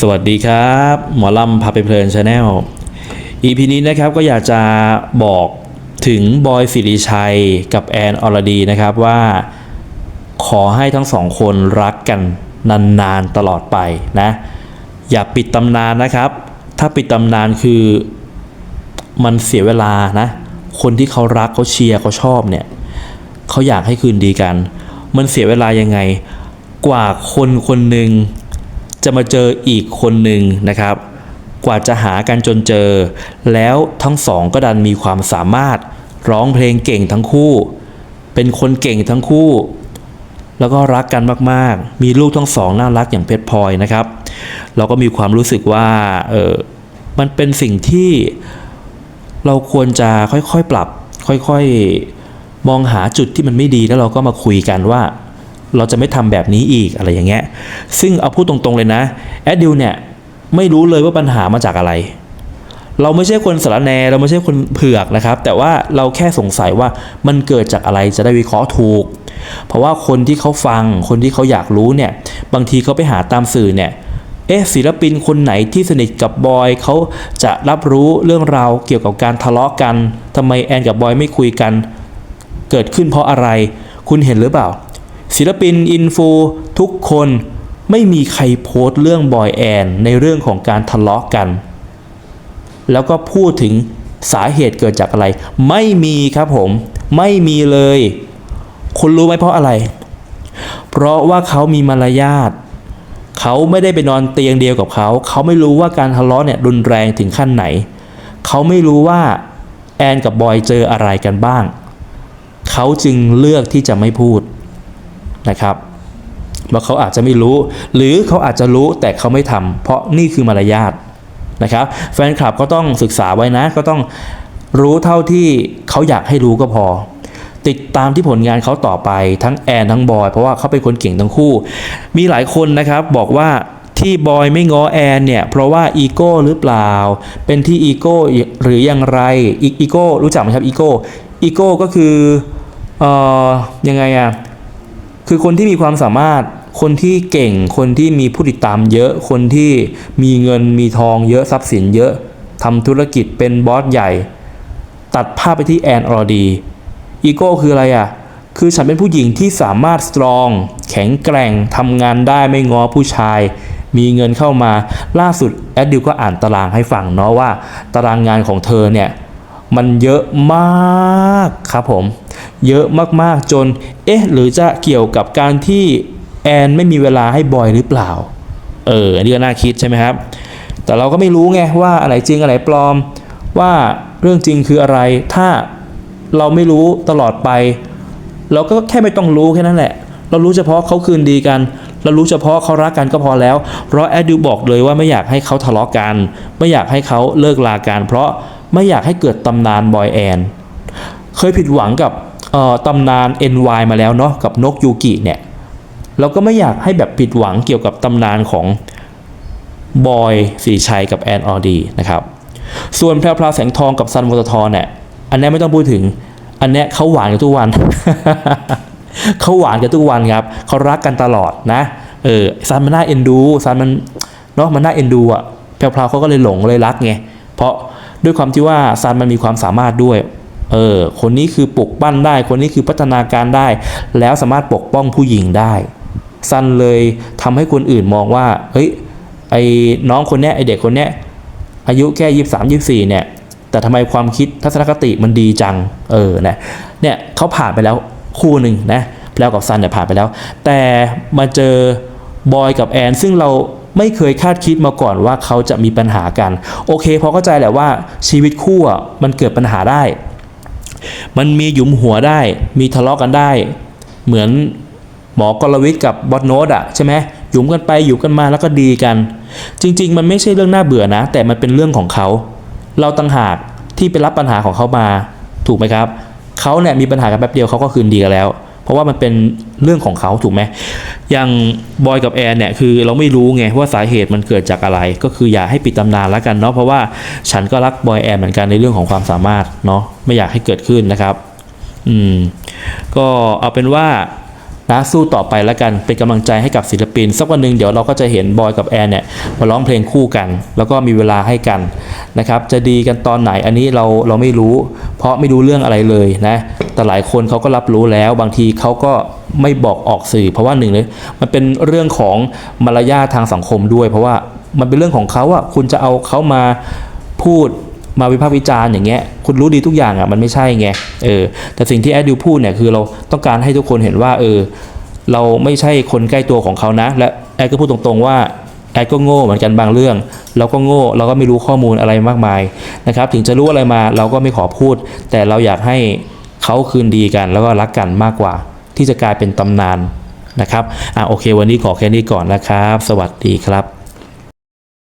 สวัสดีครับ หมอลำพาไปเพลินชาแนล EP นี้นะครับก็อยากจะบอกถึงบอยสิริชัยกับแอนอรดีนะครับว่าขอให้ทั้งสองคนรักกันนานๆตลอดไปนะ อย่าปิดตำนานนะครับ ถ้าปิดตำนานคือมันเสียเวลานะ คนที่เขารักเขาเชียร์เขาชอบเนี่ยเขาอยากให้คืนดีกัน มันเสียเวลายังไง กว่าคนคนหนึ่ง จะมาเจออีกคนหนึ่งนะครับ กว่าจะหากันจนเจอ แล้วทั้งสองก็ดันมีความสามารถร้องเพลงเก่งทั้งคู่ เป็นคนเก่งทั้งคู่ แล้วก็รักกันมากๆ มีลูกทั้งสองน่ารักอย่างเพชรพลอยนะครับ เราก็มีความรู้สึกว่าเออมันเป็นสิ่งที่เราควรจะค่อยๆปรับ ค่อยๆมองหาจุดที่มันไม่ดีแล้วเราก็มาคุยกันว่า เราจะไม่ทำแบบนี้อีกอะไรอย่างเงี้ย ซึ่งเอาพูดตรงๆเลยนะแอดดิวเนี่ยไม่รู้เลยว่าปัญหามาจากอะไร เราไม่ใช่คนสารแนเราไม่ใช่คนเผือกนะครับ แต่ว่าเราแค่สงสัยว่ามันเกิดจากอะไรจะได้วิเคราะห์ถูก เพราะว่าคนที่เขาฟังคนที่เขาอยากรู้เนี่ยบางทีเขาไปหาตามสื่อเนี่ยเอ๊ะศิลปินคนไหนที่สนิทกับบอยเขาจะรับรู้เรื่องราวเกี่ยวกับการทะเลาะกันทำไมแอนกับบอยไม่คุยกัน เกิดขึ้นเพราะอะไร คุณเห็นหรือเปล่า ศิลปินอินฟูทุกคนไม่มีใครโพสต์เรื่องบอยแอนในเรื่องของการทะเลาะกัน แล้วก็พูดถึงสาเหตุเกิดจากอะไร ไม่มีครับผม ไม่มีเลย คุณรู้ไหมเพราะอะไร เพราะว่าเขามีมารยาทเขาไม่ได้ไปนอนเตียงเดียวกับเขา เขาไม่รู้ว่าการทะเลาะเนี่ยรุนแรงถึงขั้นไหน เขาไม่รู้ว่าแอนกับบอยเจออะไรกันบ้าง เขาจึงเลือกที่จะไม่พูด นะครับว่าเขาอาจจะไม่รู้ หรือเขาอาจจะรู้แต่เขาไม่ทำเพราะนี่คือมารยาทนะครับ แฟนคลับก็ต้องศึกษาไว้นะ ก็ต้องรู้เท่าที่เขาอยากให้รู้ก็พอ ติดตามที่ผลงานเขาต่อไปทั้งแอนทั้งบอย เพราะว่าเขาเป็นคนเก่งทั้งคู่ มีหลายคนนะครับบอกว่าที่บอยไม่ง้อแอนเนี่ย เพราะว่าอีโก้หรือเปล่า เป็นที่อีโก้หรืออย่างไรอีอีโก้รู้จักไหมครับอีโก้อีโก้ก็คือเอ่อยังไงอะ คือคนที่มีความสามารถ คนที่เก่ง คนที่มีผู้ติดตามเยอะ คนที่มีเงินมีทองเยอะทรัพย์สินเยอะทำธุรกิจเป็นบอสใหญ่ ตัดภาพไปที่แอนอรดีอีโก้คืออะไรอะ คือฉันเป็นผู้หญิงที่สามารถสตรอง แข็งแกร่งทำงานได้ไม่ง้อผู้ชาย มีเงินเข้ามา ล่าสุดแอดดิวก็อ่านตารางให้ฟังเนาะว่า ตารางงานของเธอเนี่ย มันเยอะมากครับผม เยอะมากๆจน เอ๊ะ หรือจะเกี่ยวกับการที่แอนไม่มีเวลาให้บอยหรือเปล่า เอออันนี้ก็น่าคิดใช่ไหมครับ แต่เราก็ไม่รู้ไงว่าอะไรจริงอะไรปลอม ว่าเรื่องจริงคืออะไร ถ้าเราไม่รู้ตลอดไป เราก็แค่ไม่ต้องรู้แค่นั้นแหละ เรารู้เฉพาะเขาคืนดีกัน เรารู้เฉพาะเขารักกันก็พอแล้วเพราะแอดดิวบอกเลยว่าไม่อยากให้เขาทะเลาะกัน ไม่อยากให้เขาเลิกลากัน เพราะไม่อยากให้เกิดตำนานบอยแอน เคยผิดหวังกับ ตำนาน NY มาแล้วเนาะกับนกยูกิเนี่ยเราก็ไม่อยากให้แบบผิดหวังเกี่ยวกับตำนานของบอยสีชัยกับแอนออดีนะครับส่วนแพรวพราวแสงทองกับซันวอตทอเนี่ยอันนี้ไม่ต้องพูดถึง อันนี้เขาหวานกันทุกวัน เขาหวานกันทุกวันครับเขารักกันตลอดนะเออซันมันน่าเอ็นดูซันมันเนาะมันน่าเอ็นดูอะแพรวพราวเขาก็เลยหลงเลยรักไงเพราะด้วยความที่ว่าซันมันมีความสามารถด้วย เออ คนนี้คือปลุกปั้นได้ คนนี้คือพัฒนาการได้ แล้วสามารถปกป้องผู้หญิงได้ ซันเลยทำให้คนอื่นมองว่า เฮ้ย ไอ้น้องคนเนี้ย ไอ้เด็กคนเนี้ย อายุแค่ยี่สามยี่สี่เนี่ย แต่ทำไมความคิดทัศนคติมันดีจัง เออ นะ เนี่ยเขาผ่านไปแล้วคู่หนึ่งนะ แล้วกับซันเนี่ยผ่านไปแล้ว แต่มาเจอบอยกับแอน ซึ่งเราไม่เคยคาดคิดมาก่อนว่าเขาจะมีปัญหากัน โอเคพอเข้าใจแหละว่าชีวิตคู่มันเกิดปัญหาได้ มันมีหยุมหัวได้ มีทะเลาะกันได้ เหมือนหมอกรวิทย์กับบอสโนดอะใช่ไหมหยุมกันไปหยุมกันมาแล้วก็ดีกัน จริง ๆ มันไม่ใช่เรื่องน่าเบื่อนะ แต่มันเป็นเรื่องของเขา เราต่างหากที่ไปรับปัญหาของเขามา ถูกไหมครับเขาเนี่ยมีปัญหากันแป๊บเดียวเขาก็คืนดีกันแล้ว เพราะว่ามันเป็นเรื่องของเขาถูกไหมอย่างบอยกับแอนเนี่ยคือเราไม่รู้ไงว่าสาเหตุมันเกิดจากอะไร ก็คืออย่าให้ปิดตำนานแล้วกันเนาะเพราะว่าฉันก็รักบอยแอนเหมือนกันในเรื่องของความสามารถเนาะไม่อยากให้เกิดขึ้นนะครับ อืมก็เอาเป็นว่า นะสู้ต่อไปแล้วกันเป็นกำลังใจให้กับศิลปิน สักวันหนึ่งเดี๋ยวเราก็จะเห็นบอยกับแอนเนี่ยมาร้องเพลงคู่กัน แล้วก็มีเวลาให้กันนะครับจะดีกันตอนไหนอันนี้เราเราไม่รู้ เพราะไม่รู้เรื่องอะไรเลยนะแต่หลายคนเขาก็รับรู้แล้วบางทีเขาก็ไม่บอกออกสื่อ เพราะว่าหนึ่งเลยมันเป็นเรื่องของมารยาททางสังคมด้วย เพราะว่ามันเป็นเรื่องของเขาอะคุณจะเอาเขามาพูด มาวิพากษ์วิจารณ์อย่างเงี้ยคุณรู้ดีทุกอย่างอะมันไม่ใช่ไงเออแต่สิ่งที่แอดดิวพูดเนี่ยคือเราต้องการให้ทุกคนเห็นว่าเออเราไม่ใช่คนใกล้ตัวของเขานะ และแอดก็พูดตรงๆว่าแอดก็โง่เหมือนกันบางเรื่อง เราก็โง่เราก็ไม่รู้ข้อมูลอะไรมากมายนะครับถึงจะรู้อะไรมาเราก็ไม่ขอพูด แต่เราอยากให้เขาคืนดีกันแล้วก็รักกันมากกว่า ที่จะกลายเป็นตำนานนะครับอะโอเค วันนี้ขอแค่นี้ก่อนนะครับ สวัสดีครับ